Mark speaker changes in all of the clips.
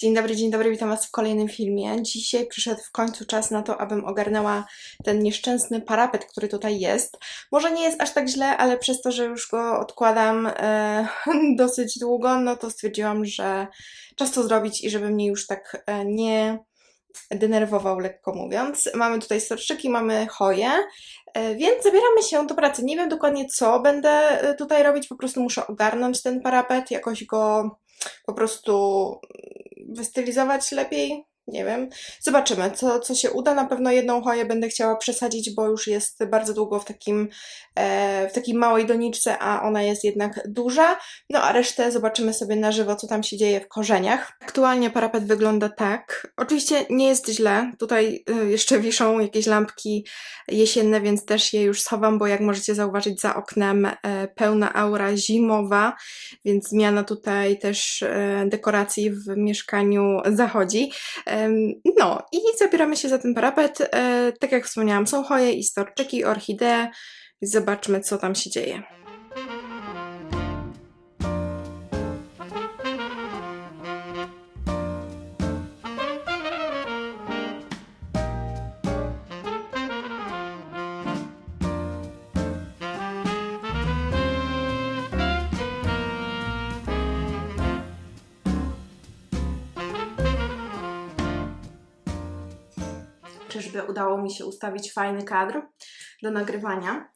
Speaker 1: Dzień dobry, dzień dobry, witam Was w kolejnym filmie. Dzisiaj przyszedł w końcu czas na to, abym ogarnęła ten nieszczęsny parapet, który tutaj jest. Może nie jest aż tak źle, ale przez to, że już go odkładam e, dosyć długo, no to stwierdziłam, że czas to zrobić i żeby mnie już tak e, nie denerwował, lekko mówiąc. Mamy tutaj storczyki, mamy choje, e, więc zabieramy się do pracy. Nie wiem dokładnie co będę e, tutaj robić, po prostu muszę ogarnąć ten parapet, jakoś go po prostu wystylizować lepiej. Nie wiem. Zobaczymy, co, co się uda. Na pewno jedną choję będę chciała przesadzić, bo już jest bardzo długo w takim, e, w takiej małej doniczce, a ona jest jednak duża. No a resztę zobaczymy sobie na żywo, co tam się dzieje w korzeniach. Aktualnie parapet wygląda tak. Oczywiście nie jest źle. Tutaj y, jeszcze wiszą jakieś lampki jesienne, więc też je już schowam, bo jak możecie zauważyć za oknem e, pełna aura zimowa, więc zmiana tutaj też e, dekoracji w mieszkaniu zachodzi. Em, No i zabieramy się za ten parapet. E, Tak jak wspomniałam, są choje i storczyki, orchidee. Zobaczmy, co tam się dzieje. Udało mi się ustawić fajny kadr do nagrywania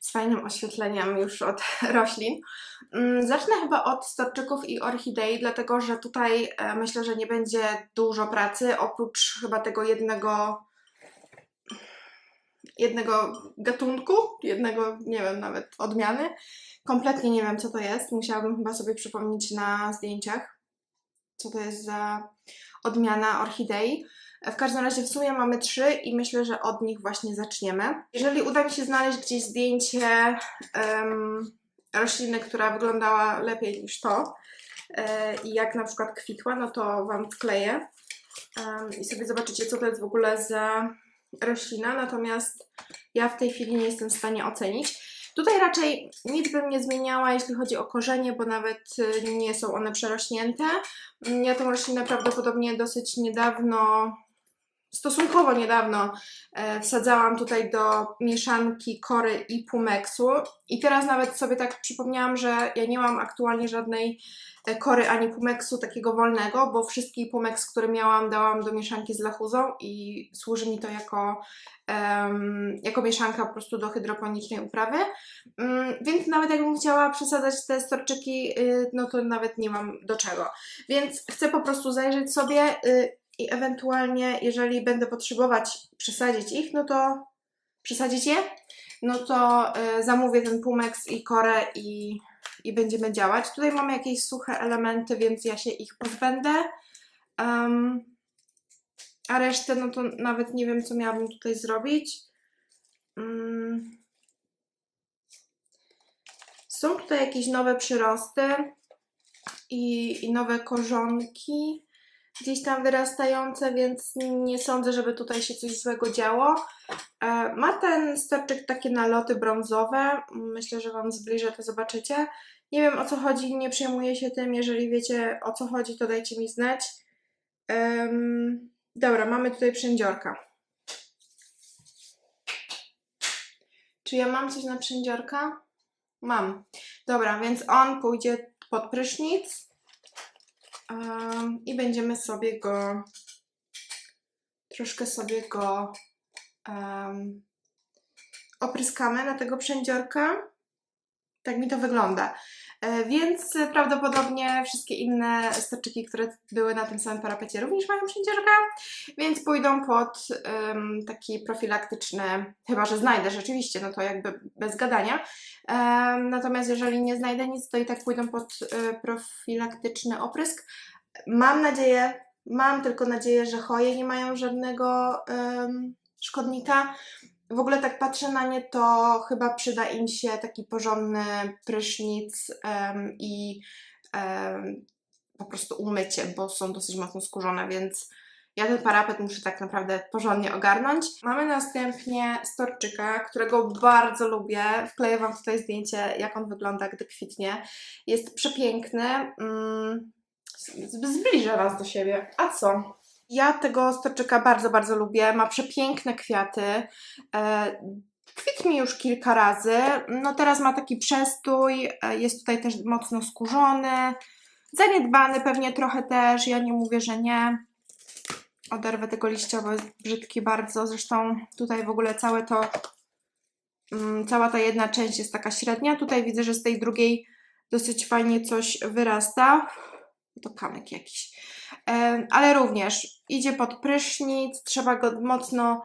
Speaker 1: z fajnym oświetleniem już od roślin. Mm, Zacznę chyba od storczyków i orchidei, dlatego że tutaj e, myślę, że nie będzie dużo pracy, oprócz chyba tego jednego jednego gatunku, jednego, nie wiem, nawet odmiany. Kompletnie nie wiem, co to jest. Musiałabym chyba sobie przypomnieć na zdjęciach, co to jest za odmiana orchidei. W każdym razie w sumie mamy trzy i myślę, że od nich właśnie zaczniemy. Jeżeli uda mi się znaleźć gdzieś zdjęcie em, rośliny, która wyglądała lepiej niż to e, i jak na przykład kwitła, no to Wam wkleję Em, i sobie zobaczycie, co to jest w ogóle za roślina. Natomiast ja w tej chwili nie jestem w stanie ocenić. Tutaj raczej nic bym nie zmieniała, jeśli chodzi o korzenie, bo nawet y, nie są one przerośnięte. Ja tą roślinę prawdopodobnie dosyć niedawno, stosunkowo niedawno e, wsadzałam tutaj do mieszanki kory i pumeksu. I teraz nawet sobie tak przypomniałam, że ja nie mam aktualnie żadnej e, kory ani pumeksu takiego wolnego, bo wszystki pumeks, który miałam, dałam do mieszanki z lachuzą i służy mi to jako, em, jako mieszanka po prostu do hydroponicznej uprawy. Mm, więc nawet jakbym chciała przesadzać te storczyki, y, no to nawet nie mam do czego. Więc chcę po prostu zajrzeć sobie y, i ewentualnie, jeżeli będę potrzebować przesadzić ich, no to przesadzić je, no to y, zamówię ten pumeks i korę i, i będziemy działać. Tutaj mamy jakieś suche elementy, więc ja się ich pozbędę. Em, a resztę, no to nawet nie wiem, co miałabym tutaj zrobić. Mm. Są tutaj jakieś nowe przyrosty i, i nowe korzonki gdzieś tam wyrastające, więc nie sądzę, żeby tutaj się coś złego działo. E, Ma ten storczyk takie naloty brązowe. Myślę, że Wam zbliżę, to zobaczycie. Nie wiem o co chodzi, nie przejmuję się tym. Jeżeli wiecie o co chodzi, to dajcie mi znać. Em, dobra, mamy tutaj przędziorka. Czy ja mam coś na przędziorka? Mam. Dobra, więc on pójdzie pod prysznic i będziemy sobie go troszkę sobie go um, opryskamy na tego przędziorka. Tak mi to wygląda. E, Więc prawdopodobnie wszystkie inne storczyki, które były na tym samym parapecie również mają przędziorka, więc pójdą pod em, taki profilaktyczny, chyba że znajdę rzeczywiście, no to jakby bez gadania. Em, natomiast jeżeli nie znajdę nic, to i tak pójdą pod e, profilaktyczny oprysk. Mam nadzieję, mam tylko nadzieję, że choje nie mają żadnego em, szkodnika. W ogóle tak patrzę na nie, to chyba przyda im się taki porządny prysznic em, i em, po prostu umycie, bo są dosyć mocno skórzone, więc ja ten parapet muszę tak naprawdę porządnie ogarnąć. Mamy następnie storczyka, którego bardzo lubię. Wkleję Wam tutaj zdjęcie, jak on wygląda, gdy kwitnie. Jest przepiękny. Mm, Was do siebie. A co? Ja tego storczyka bardzo, bardzo lubię. Ma przepiękne kwiaty. E, kwitł mi już kilka razy. No teraz ma taki przestój. E, jest tutaj też mocno skórzony. Zaniedbany pewnie trochę też. Ja nie mówię, że nie. Oderwę tego liścia, jest brzydki bardzo. Zresztą tutaj w ogóle całe to, mm, cała ta jedna część jest taka średnia. Tutaj widzę, że z tej drugiej dosyć fajnie coś wyrasta. To kamyk jakiś. Ale również idzie pod prysznic, trzeba go mocno,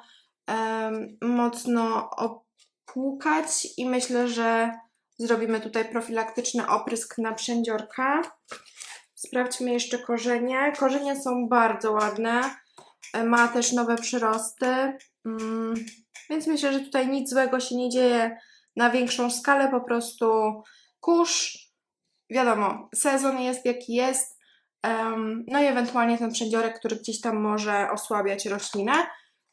Speaker 1: mocno opłukać i myślę, że zrobimy tutaj profilaktyczny oprysk na przędziorka. Sprawdźmy jeszcze korzenie. Korzenie są bardzo ładne. Ma też nowe przyrosty. Mm, Więc myślę, że tutaj nic złego się nie dzieje na większą skalę. Po prostu kurz. Wiadomo, sezon jest jaki jest. No i ewentualnie ten przędziorek, który gdzieś tam może osłabiać roślinę.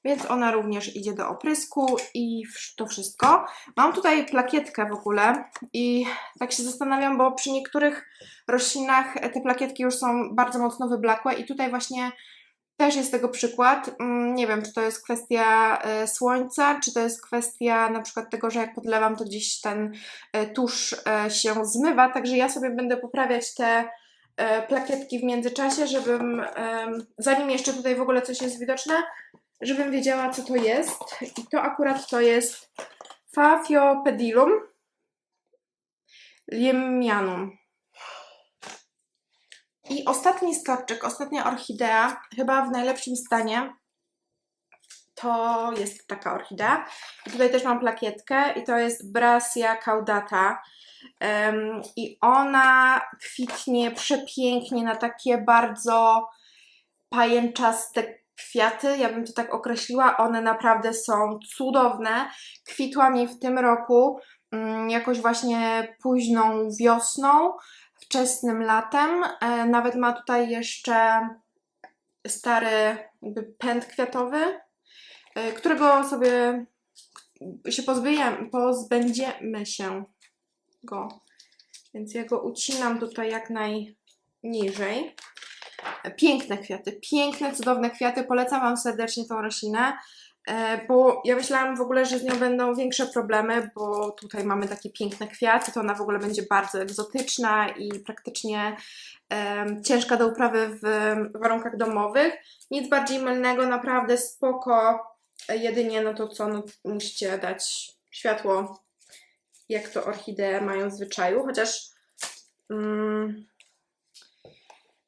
Speaker 1: Więc ona również idzie do oprysku i to wszystko. Mam tutaj plakietkę w ogóle i tak się zastanawiam, bo przy niektórych roślinach te plakietki już są bardzo mocno wyblakłe i tutaj właśnie też jest tego przykład. Mm, Nie wiem, czy to jest kwestia e, słońca, czy to jest kwestia na przykład tego, że jak podlewam, to gdzieś ten e, tusz e, się zmywa, także ja sobie będę poprawiać te plakietki w międzyczasie, żebym, zanim jeszcze tutaj w ogóle coś jest widoczne, żebym wiedziała, co to jest. I to akurat to jest Fafiopedilum liemianum. I ostatni storczyk, ostatnia orchidea, chyba w najlepszym stanie, to jest taka orchidea. I tutaj też mam plakietkę i to jest Brasia caudata. Em, I ona kwitnie przepięknie na takie bardzo pajęczaste kwiaty, ja bym to tak określiła. One naprawdę są cudowne. Kwitła mi w tym roku mm, jakoś właśnie późną wiosną, wczesnym latem. E, nawet ma tutaj jeszcze stary pęd kwiatowy, którego sobie się pozbyjemy, pozbędziemy się go. Więc ja go ucinam tutaj jak najniżej. Piękne kwiaty, piękne, cudowne kwiaty. Polecam Wam serdecznie tą roślinę, e, bo ja myślałam w ogóle, że z nią będą większe problemy, bo tutaj mamy takie piękne kwiaty, to ona w ogóle będzie bardzo egzotyczna i praktycznie em, ciężka do uprawy w warunkach domowych. Nic bardziej mylnego, naprawdę spoko. Jedynie no to co, no, musicie dać światło, jak to orchidee mają w zwyczaju, chociaż mm,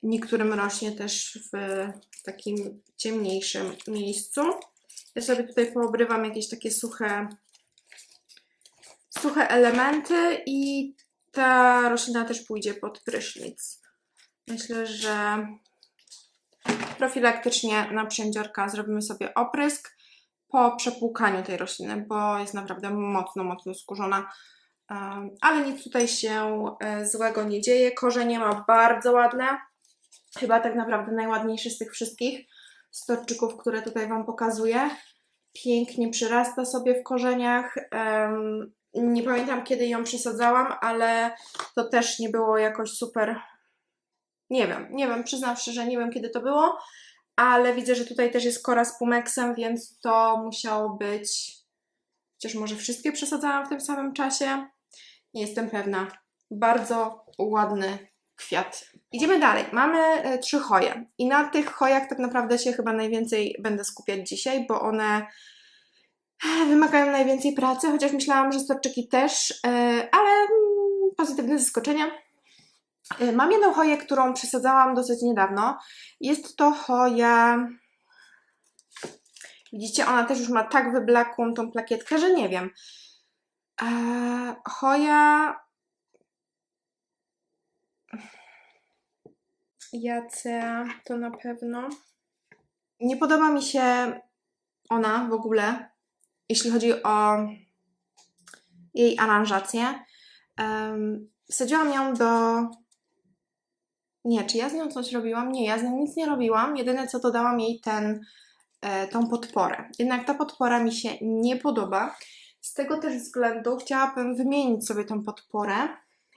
Speaker 1: niektórym rośnie też w takim ciemniejszym miejscu. Ja sobie tutaj poobrywam jakieś takie suche, suche elementy i ta roślina też pójdzie pod prysznic. Myślę, że profilaktycznie na przędziorka zrobimy sobie oprysk po przepłukaniu tej rośliny, bo jest naprawdę mocno, mocno skórzona. Um, Ale nic tutaj się e, złego nie dzieje. Korzenie ma bardzo ładne. Chyba tak naprawdę najładniejszy z tych wszystkich storczyków, które tutaj Wam pokazuję. Pięknie przyrasta sobie w korzeniach. Nie pamiętam kiedy ją przesadzałam, ale to też nie było jakoś super. Nie wiem, nie wiem, przyznam szczerze, nie wiem kiedy to było, ale widzę, że tutaj też jest kora z pumeksem, więc to musiało być. Chociaż może wszystkie przesadzałam w tym samym czasie. Nie jestem pewna. Bardzo ładny kwiat. Idziemy dalej. Mamy e, trzy choje. I na tych chojach tak naprawdę się chyba najwięcej będę skupiać dzisiaj, bo one e, wymagają najwięcej pracy, chociaż myślałam, że storczyki też, e, ale mm, pozytywne zaskoczenia. E, Mam jedną choję, którą przesadzałam dosyć niedawno. Jest to choja. Widzicie, ona też już ma tak wyblakłą tą plakietkę, że nie wiem. Eee, choja. Jacea to na pewno. Nie podoba mi się ona w ogóle, jeśli chodzi o jej aranżację. Um, wsadziłam ją do. Nie, czy ja z nią coś robiłam? Nie, ja z nią nic nie robiłam. Jedyne co dodałam jej ten, e, tą podporę. Jednak ta podpora mi się nie podoba. Z tego też względu chciałabym wymienić sobie tą podporę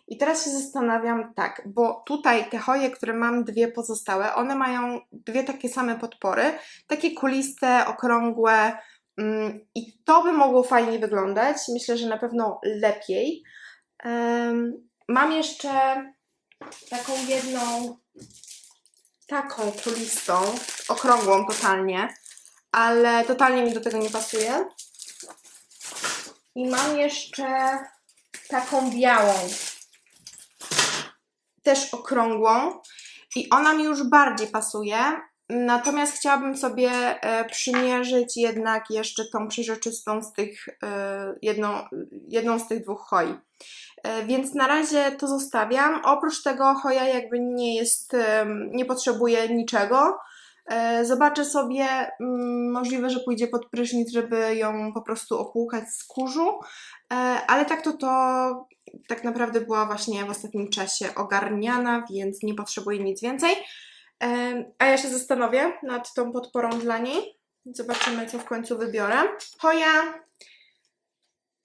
Speaker 1: I teraz się zastanawiam tak, bo tutaj te hoje, które mam, dwie pozostałe, one mają dwie takie same podpory, takie kuliste, okrągłe mm, i to by mogło fajnie wyglądać. Myślę, że na pewno lepiej. Mam jeszcze taką jedną, taką kulistą, okrągłą totalnie, ale totalnie mi do tego nie pasuje. I mam jeszcze taką białą, też okrągłą i ona mi już bardziej pasuje. Natomiast chciałabym sobie e, przymierzyć jednak jeszcze tą przeźroczystą z tych, e, jedną, jedną z tych dwóch hoi. E, Więc na razie to zostawiam. Oprócz tego hoja jakby nie jest, nie potrzebuje niczego. Zobaczę sobie, mm, możliwe, że pójdzie pod prysznic, żeby ją po prostu opłukać z kurzu, ale tak to to tak naprawdę była właśnie w ostatnim czasie ogarniana, więc nie potrzebuję nic więcej. A ja się zastanowię nad tą podporą dla niej. Zobaczymy, co w końcu wybiorę. Hoja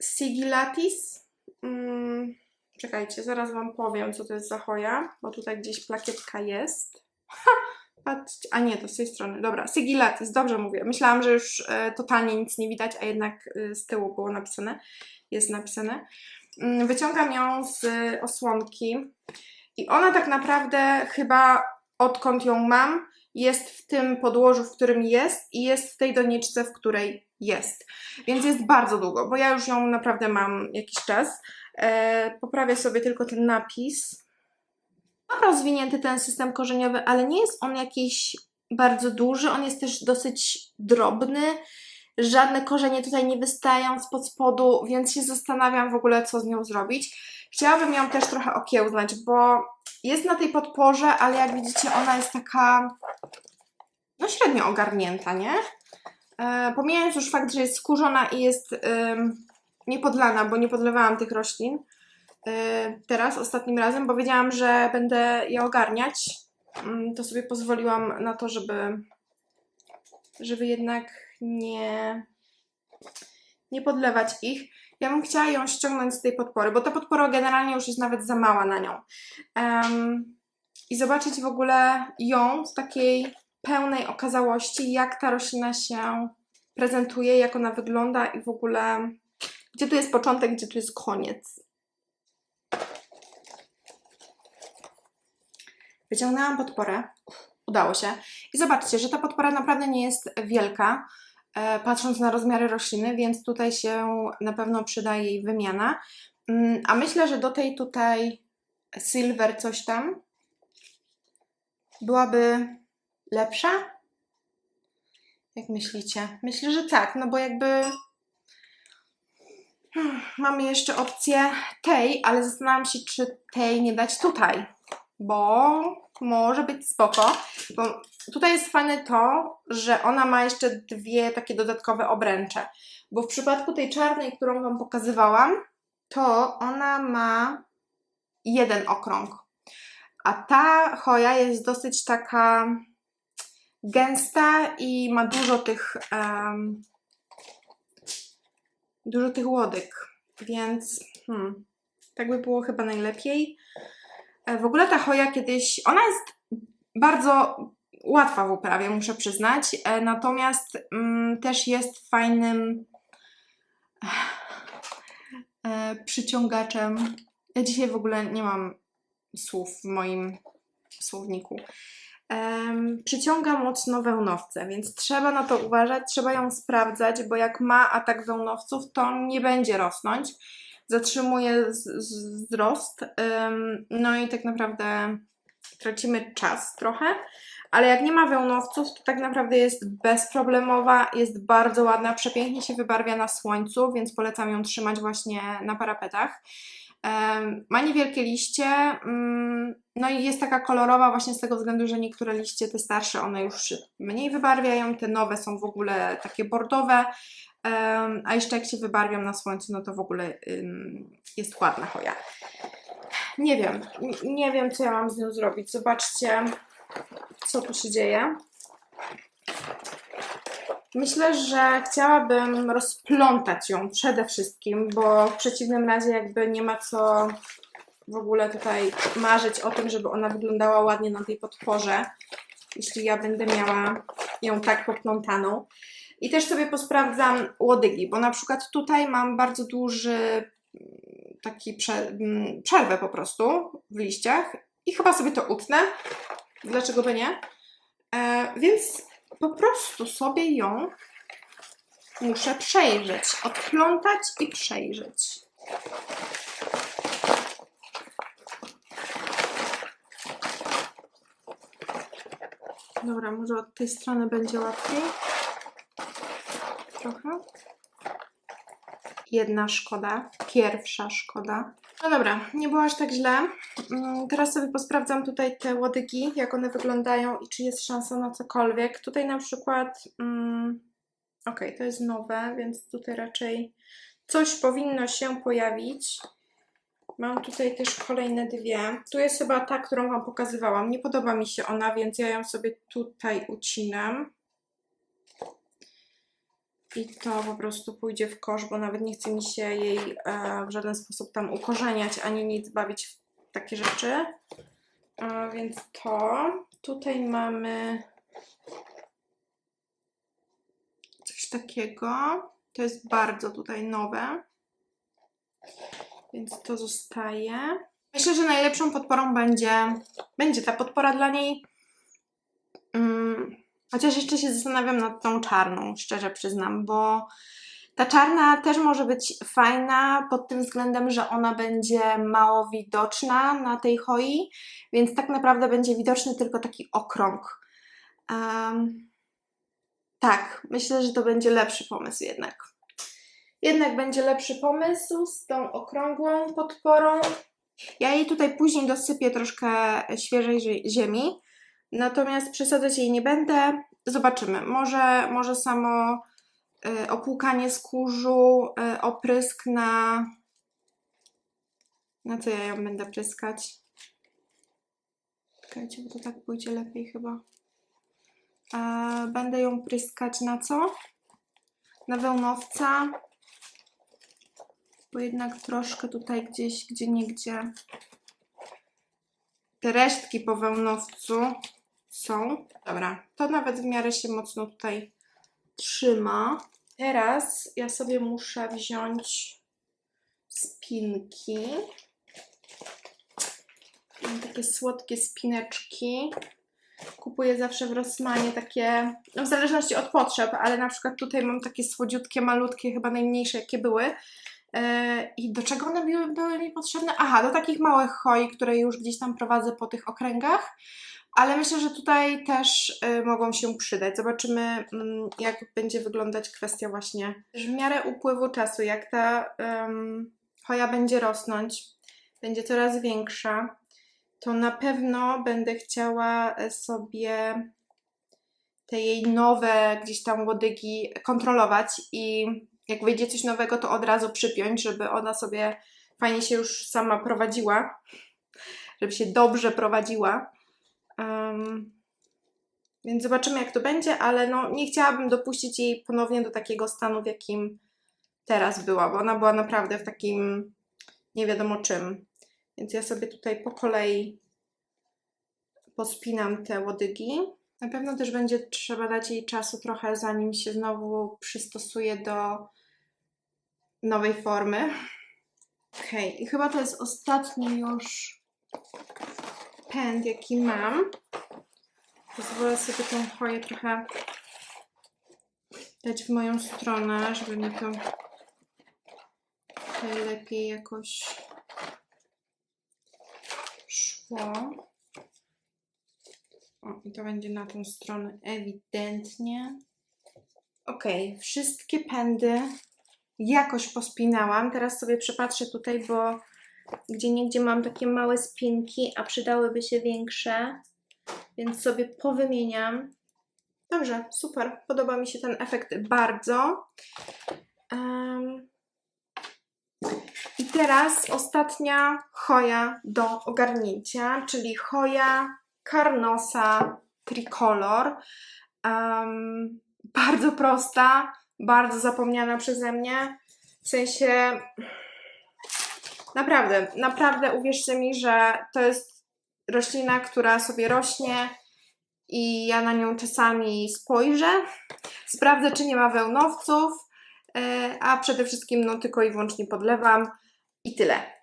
Speaker 1: Sigillatis. Mm, czekajcie, zaraz Wam powiem, co to jest za hoja, bo tutaj gdzieś plakietka jest. Ha, patrzcie, a nie, to z tej strony. Dobra, Sigillatis, dobrze mówię. Myślałam, że już e, totalnie nic nie widać, a jednak e, z tyłu było napisane. Jest napisane. Mm, Wyciągam ją z osłonki i ona tak naprawdę chyba odkąd ją mam, jest w tym podłożu, w którym jest i jest w tej doniczce, w której jest. Więc jest bardzo długo, bo ja już ją naprawdę mam jakiś czas. E, poprawię sobie tylko ten napis. Mam rozwinięty ten system korzeniowy, ale nie jest on jakiś bardzo duży, on jest też dosyć drobny. Żadne korzenie tutaj nie wystają spod spodu, więc się zastanawiam w ogóle, co z nią zrobić. Chciałabym ją też trochę okiełznać, bo jest na tej podporze, ale jak widzicie, ona jest taka no średnio ogarnięta, nie? E, pomijając już fakt, że jest skórzona i jest ym, niepodlana, bo nie podlewałam tych roślin y, teraz, ostatnim razem, bo wiedziałam, że będę je ogarniać, Ym, to sobie pozwoliłam na to, żeby, żeby jednak nie, nie podlewać ich. Ja bym chciała ją ściągnąć z tej podpory, bo ta podpora generalnie już jest nawet za mała na nią. Em, I zobaczyć w ogóle ją w takiej pełnej okazałości, jak ta roślina się prezentuje, jak ona wygląda i w ogóle gdzie tu jest początek, gdzie tu jest koniec. Wyciągnęłam podporę, udało się. I zobaczcie, że ta podpora naprawdę nie jest wielka, patrząc na rozmiary rośliny, więc tutaj się na pewno przyda jej wymiana. Mm, A myślę, że do tej tutaj silver coś tam byłaby lepsza? Jak myślicie? Myślę, że tak, no bo jakby Hmm, mamy jeszcze opcję tej, ale zastanawiam się, czy tej nie dać tutaj, bo może być spoko. Bo tutaj jest fajne to, że ona ma jeszcze dwie takie dodatkowe obręcze. Bo w przypadku tej czarnej, którą Wam pokazywałam, to ona ma jeden okrąg. A ta choja jest dosyć taka gęsta i ma dużo tych em, dużo tych łodyg, więc hmm, tak by było chyba najlepiej. E, W ogóle ta choja kiedyś, ona jest bardzo łatwa w uprawie, muszę przyznać, e, natomiast mm, też jest fajnym e, przyciągaczem. Ja dzisiaj w ogóle nie mam słów w moim słowniku. Przyciąga mocno wełnowce, więc trzeba na to uważać, trzeba ją sprawdzać, bo jak ma atak wełnowców, to nie będzie rosnąć. Zatrzymuje wzrost, no i tak naprawdę tracimy czas trochę. Ale jak nie ma wełnowców, to tak naprawdę jest bezproblemowa, jest bardzo ładna, przepięknie się wybarwia na słońcu, więc polecam ją trzymać właśnie na parapetach. Ma niewielkie liście, no i jest taka kolorowa właśnie z tego względu, że niektóre liście, te starsze, one już mniej wybarwiają, te nowe są w ogóle takie bordowe, a jeszcze jak się wybarwią na słońcu, no to w ogóle jest ładna choja. Nie wiem, nie wiem co ja mam z nią zrobić. Zobaczcie, co tu się dzieje. Myślę, że chciałabym rozplątać ją przede wszystkim, bo w przeciwnym razie jakby nie ma co w ogóle tutaj marzyć o tym, żeby ona wyglądała ładnie na tej podporze, jeśli ja będę miała ją tak poplątaną. I też sobie posprawdzam łodygi, bo na przykład tutaj mam bardzo duży mm, taki prze, mm, przerwę po prostu w liściach i chyba sobie to utnę. Dlaczego by nie? E, więc po prostu sobie ją muszę przejrzeć, odplątać i przejrzeć. Dobra, może od tej strony będzie łatwiej. Trochę. Jedna szkoda, pierwsza szkoda. No dobra, nie było aż tak źle. Mm, Teraz sobie posprawdzam tutaj te łodygi, jak one wyglądają i czy jest szansa na cokolwiek. Tutaj na przykład, mm, ok, to jest nowe, więc tutaj raczej coś powinno się pojawić. Mam tutaj też kolejne dwie. Tu jest chyba ta, którą Wam pokazywałam. Nie podoba mi się ona, więc ja ją sobie tutaj ucinam. I to po prostu pójdzie w kosz, bo nawet nie chce mi się jej e, w żaden sposób tam ukorzeniać, ani nic bawić w takie rzeczy. E, więc to. Tutaj mamy coś takiego. To jest bardzo tutaj nowe. Więc to zostaje. Myślę, że najlepszą podporą będzie, będzie ta podpora dla niej. Mm, chociaż jeszcze się zastanawiam nad tą czarną, szczerze przyznam, bo ta czarna też może być fajna pod tym względem, że ona będzie mało widoczna na tej hoi, więc tak naprawdę będzie widoczny tylko taki okrąg. Em, tak, myślę, że to będzie lepszy pomysł jednak. Jednak będzie lepszy pomysł z tą okrągłą podporą. Ja jej tutaj później dosypię troszkę świeżej zie- ziemi, natomiast przesadzać jej nie będę. Zobaczymy. Może, może samo y, opłukanie skórzu, y, oprysk na... Na co ja ją będę pryskać? Czekajcie, bo to tak pójdzie lepiej chyba. Będę ją pryskać na co? Na wełnowca, bo jednak troszkę tutaj gdzieś, gdzie niegdzie te resztki po wełnowcu są. Dobra, to nawet w miarę się mocno tutaj trzyma. Teraz ja sobie muszę wziąć spinki. Mam takie słodkie spineczki. Kupuję zawsze w Rossmanie takie, no w zależności od potrzeb, ale na przykład tutaj mam takie słodziutkie, malutkie, chyba najmniejsze jakie były. Yy, I do czego one były, były mi potrzebne? Aha, do takich małych hoi, które już gdzieś tam prowadzę po tych okręgach. Ale myślę, że tutaj też y, mogą się przydać. Zobaczymy, mm, jak będzie wyglądać kwestia właśnie w miarę upływu czasu, jak ta em, hoja będzie rosnąć, będzie coraz większa, to na pewno będę chciała e, sobie te jej nowe gdzieś tam łodygi kontrolować i jak wyjdzie coś nowego, to od razu przypiąć, żeby ona sobie fajnie się już sama prowadziła, żeby się dobrze prowadziła. Em, więc zobaczymy, jak to będzie, ale no, nie chciałabym dopuścić jej ponownie do takiego stanu, w jakim teraz była, bo ona była naprawdę w takim nie wiadomo czym. Więc ja sobie tutaj po kolei pospinam te łodygi. Na pewno też będzie trzeba dać jej czasu trochę, zanim się znowu przystosuje do nowej formy. Ok, i chyba to jest ostatni już pęd, jaki mam. Pozwolę sobie tą choję trochę dać w moją stronę, żeby mi to lepiej jakoś szło. O, i to będzie na tą stronę ewidentnie. Ok, wszystkie pędy jakoś pospinałam. Teraz sobie przepatrzę tutaj, bo gdzie niegdzie mam takie małe spinki, a przydałyby się większe, więc sobie powymieniam. Dobrze, super. Podoba mi się ten efekt bardzo. Em, I teraz ostatnia choja do ogarnięcia, czyli choja Carnosa Tricolor. Em, bardzo prosta, bardzo zapomniana przeze mnie. W sensie Naprawdę, naprawdę uwierzcie mi, że to jest roślina, która sobie rośnie i ja na nią czasami spojrzę, sprawdzę, czy nie ma wełnowców, e, a przede wszystkim no tylko i wyłącznie podlewam i tyle.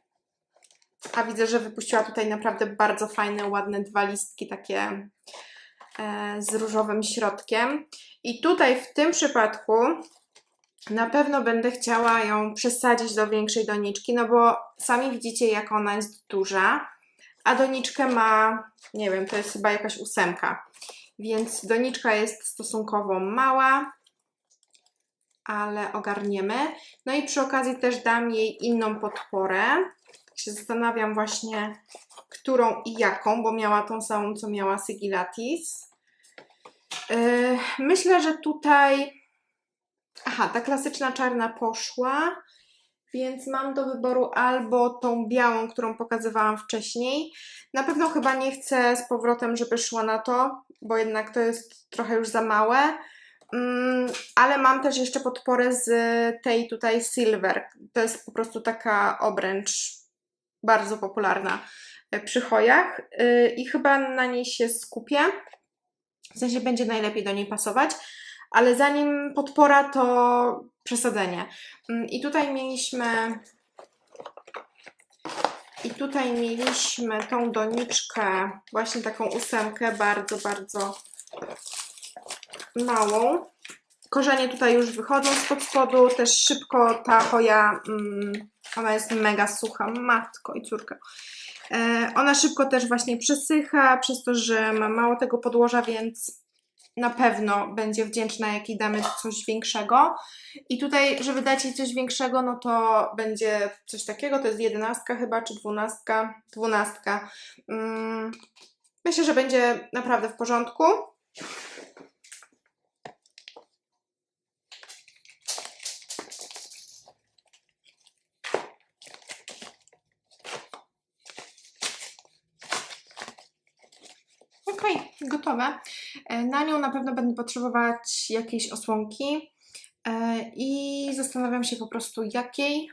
Speaker 1: A widzę, że wypuściła tutaj naprawdę bardzo fajne, ładne dwa listki takie e, z różowym środkiem. I tutaj w tym przypadku na pewno będę chciała ją przesadzić do większej doniczki, no bo sami widzicie, jak ona jest duża, a doniczkę ma, nie wiem, to jest chyba jakaś ósemka, więc doniczka jest stosunkowo mała, ale ogarniemy. No i przy okazji też dam jej inną podporę. Się zastanawiam właśnie, którą i jaką, bo miała tą samą, co miała Sigillatis. Yy, myślę, że tutaj Aha, ta klasyczna czarna poszła, więc mam do wyboru albo tą białą, którą pokazywałam wcześniej. Na pewno chyba nie chcę z powrotem, żeby szła na to, bo jednak to jest trochę już za małe. Mm, ale mam też jeszcze podporę z tej tutaj Silver. To jest po prostu taka obręcz bardzo popularna przy chojach yy, i chyba na niej się skupię. W sensie będzie najlepiej do niej pasować ale zanim podpora, to przesadzenie. Mm, I tutaj mieliśmy. I tutaj mieliśmy tą doniczkę, właśnie taką ósemkę, bardzo, bardzo małą. Korzenie tutaj już wychodzą spod spodu, też szybko ta choja, mm, ona jest mega sucha, matko i córka. E, ona szybko też właśnie przesycha, przez to, że ma mało tego podłoża, więc na pewno będzie wdzięczna, jak jej damy coś większego. I tutaj, żeby dać jej coś większego, no to będzie coś takiego, to jest jedenastka chyba, czy dwunastka, dwunastka. Mm, myślę, że będzie naprawdę w porządku. Okej, okay, gotowe. E, na nią na pewno będę potrzebować jakiejś osłonki e, i zastanawiam się po prostu jakiej.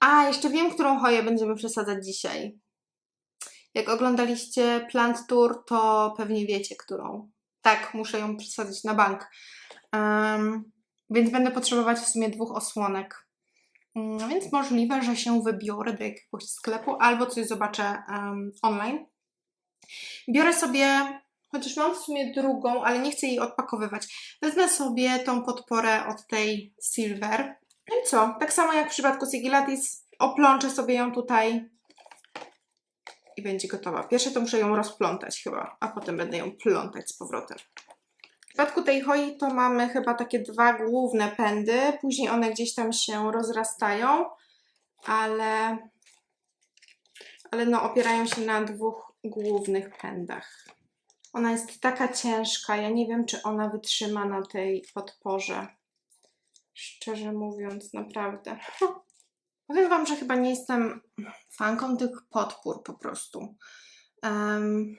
Speaker 1: A, jeszcze wiem, którą choję będziemy przesadzać dzisiaj. Jak oglądaliście Plant Tour, to pewnie wiecie, którą. Tak, muszę ją przesadzić na bank. Um, więc będę potrzebować w sumie dwóch osłonek. No więc możliwe, że się wybiorę do jakiegoś sklepu albo coś zobaczę um, online. Biorę sobie, chociaż mam w sumie drugą, ale nie chcę jej odpakowywać. Wezmę sobie tą podporę od tej Silver. No i co? Tak samo jak w przypadku Sigillatis, oplączę sobie ją tutaj i będzie gotowa. Pierwsze to muszę ją rozplątać chyba, a potem będę ją plątać z powrotem. W przypadku tej hoi to mamy chyba takie dwa główne pędy, później one gdzieś tam się rozrastają, ale, ale no opierają się na dwóch głównych pędach. Ona jest taka ciężka, ja nie wiem, czy ona wytrzyma na tej podporze. Szczerze mówiąc, naprawdę. Powiem Wam, że chyba nie jestem fanką tych podpór po prostu. Um,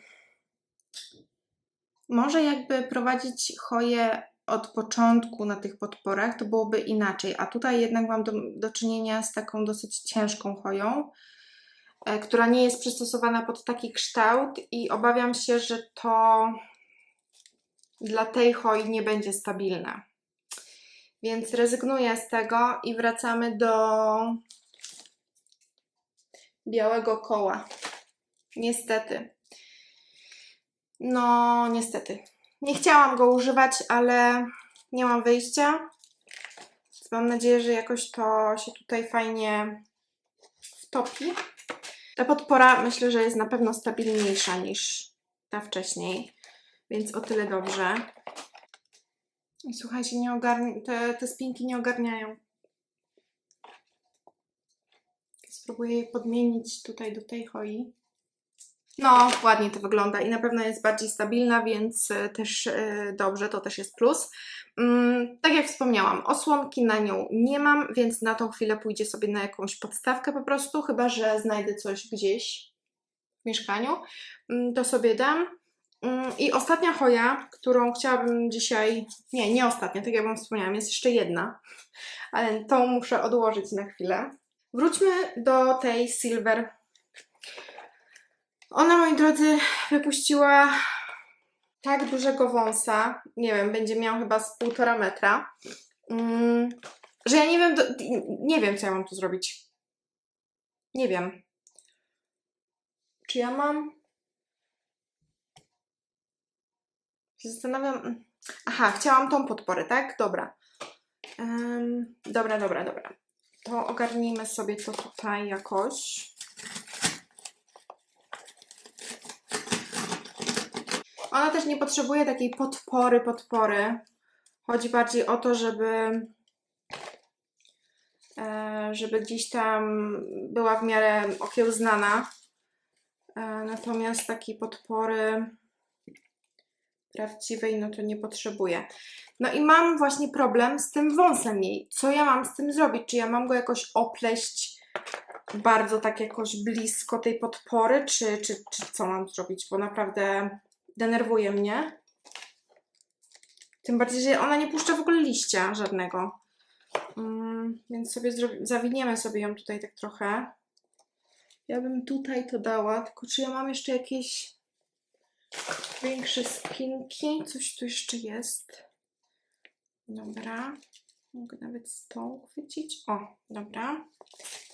Speaker 1: może jakby prowadzić choje od początku na tych podporach, to byłoby inaczej, a tutaj jednak mam do, do czynienia z taką dosyć ciężką choją, e, która nie jest przystosowana pod taki kształt i obawiam się, że to dla tej choi nie będzie stabilne. Więc rezygnuję z tego i wracamy do białego koła. Niestety. No, niestety. Nie chciałam go używać, ale nie mam wyjścia. Mam nadzieję, że jakoś to się tutaj fajnie wtopi. Ta podpora myślę, że jest na pewno stabilniejsza niż ta wcześniej, więc o tyle dobrze. I słuchajcie, nie ogarni te, te spinki nie ogarniają. Spróbuję je podmienić tutaj do tej hoi. No, ładnie to wygląda i na pewno jest bardziej stabilna, więc e, też e, dobrze, to też jest plus. Mm, tak jak wspomniałam, osłonki na nią nie mam, więc na tą chwilę pójdzie sobie na jakąś podstawkę po prostu, chyba że znajdę coś gdzieś w mieszkaniu, mm, to sobie dam. Mm, I ostatnia hoja, którą chciałabym dzisiaj. Nie, nie ostatnia, tak jak Wam wspomniałam, jest jeszcze jedna, ale tą muszę odłożyć na chwilę. Wróćmy do tej Silver. Ona, moi drodzy, wypuściła tak dużego wąsa, nie wiem, będzie miał chyba z półtora metra, mm, że ja nie wiem, nie wiem, co ja mam tu zrobić. Nie wiem. Czy ja mam zastanawiam. Aha, chciałam tą podporę, tak? Dobra. Em, dobra, dobra, dobra. To ogarnijmy sobie to tutaj jakoś. Ona też nie potrzebuje takiej podpory, podpory. Chodzi bardziej o to, żeby e, żeby gdzieś tam była w miarę okiełznana. E, natomiast takiej podpory prawdziwej, no to nie potrzebuję. No i mam właśnie problem z tym wąsem jej. Co ja mam z tym zrobić? Czy ja mam go jakoś opleść bardzo tak jakoś blisko tej podpory, czy, czy, czy co mam zrobić? Bo naprawdę denerwuje mnie. Tym bardziej, że ona nie puszcza w ogóle liścia żadnego. Mm, więc sobie zawiniemy sobie ją tutaj tak trochę. Ja bym tutaj to dała, tylko czy ja mam jeszcze jakieś większe spinki? Coś tu jeszcze jest. Dobra. Mogę nawet z tą. O, dobra.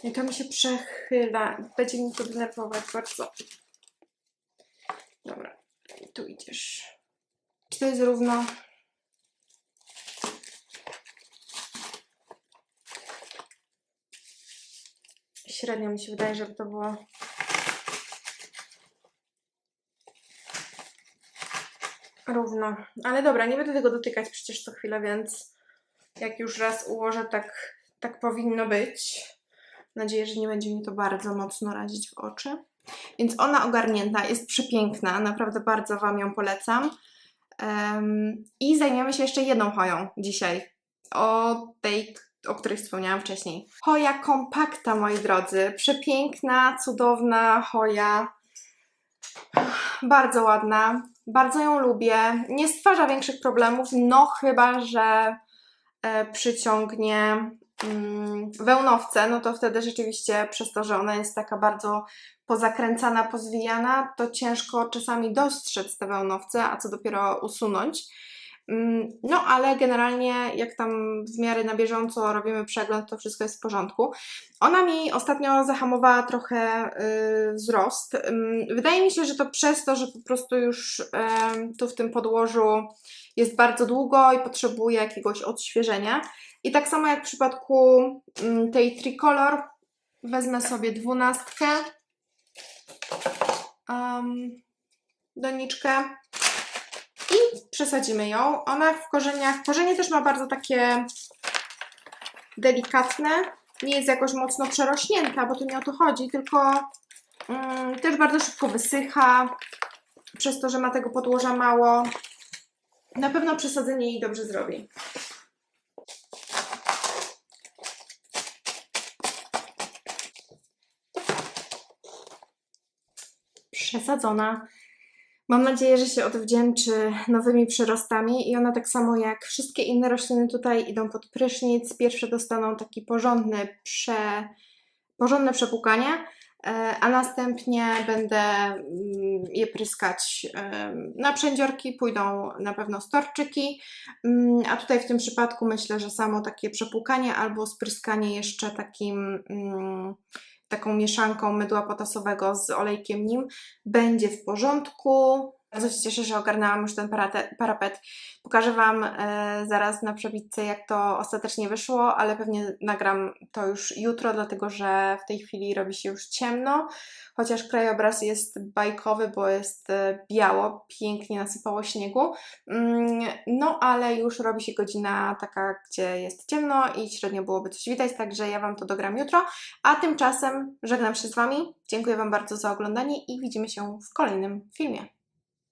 Speaker 1: I to mi się przechyla. Będzie mi to denerwować bardzo. Dobra. Tu idziesz. Czy to jest równo? Średnio mi się wydaje, żeby to było. Równo. Ale dobra, nie będę tego dotykać przecież co chwilę, więc jak już raz ułożę, tak, tak powinno być. Mam nadzieję, że nie będzie mi to bardzo mocno razić w oczy. Więc ona ogarnięta, jest przepiękna, naprawdę bardzo Wam ją polecam. Em, I zajmiemy się jeszcze jedną hoją dzisiaj. O tej, o której wspomniałam wcześniej. Hoja kompakta, moi drodzy. Przepiękna, cudowna hoja. Bardzo ładna. Bardzo ją lubię. Nie stwarza większych problemów, no chyba, że e, przyciągnie wełnowce, no to wtedy rzeczywiście przez to, że ona jest taka bardzo pozakręcana, pozwijana, to ciężko czasami dostrzec te wełnowce, a co dopiero usunąć. Mm, No, ale generalnie, jak tam w miarę na bieżąco robimy przegląd, to wszystko jest w porządku. Ona mi ostatnio zahamowała trochę y, wzrost. Ym, Wydaje mi się, że to przez to, że po prostu już em, tu w tym podłożu jest bardzo długo i potrzebuje jakiegoś odświeżenia. I tak samo jak w przypadku mm, tej Tricolor, wezmę sobie dwunastkę, um, doniczkę i przesadzimy ją. Ona w korzeniach, korzenie też ma bardzo takie delikatne, nie jest jakoś mocno przerośnięta, bo tu nie o to chodzi, tylko mm, też bardzo szybko wysycha, przez to, że ma tego podłoża mało. Na pewno przesadzenie jej dobrze zrobi. Przesadzona. Mam nadzieję, że się odwdzięczy nowymi przyrostami i ona tak samo jak wszystkie inne rośliny tutaj idą pod prysznic. Pierwsze dostaną taki porządny prze, porządne przepłukanie, e, a następnie będę mm, je pryskać na przędziorki, pójdą na pewno storczyki, Mm, a tutaj w tym przypadku myślę, że samo takie przepłukanie albo spryskanie jeszcze takim mm, taką mieszanką mydła potasowego z olejkiem nim będzie w porządku. Bardzo się cieszę, że ogarnęłam już ten parapet. Pokażę Wam e, zaraz na przebitce, jak to ostatecznie wyszło, ale pewnie nagram to już jutro, dlatego że w tej chwili robi się już ciemno, chociaż krajobraz jest bajkowy, bo jest e, biało, pięknie nasypało śniegu. Mm, no, ale już robi się godzina taka, gdzie jest ciemno i średnio byłoby coś widać, także ja Wam to dogram jutro. A tymczasem żegnam się z Wami. Dziękuję Wam bardzo za oglądanie i widzimy się w kolejnym filmie.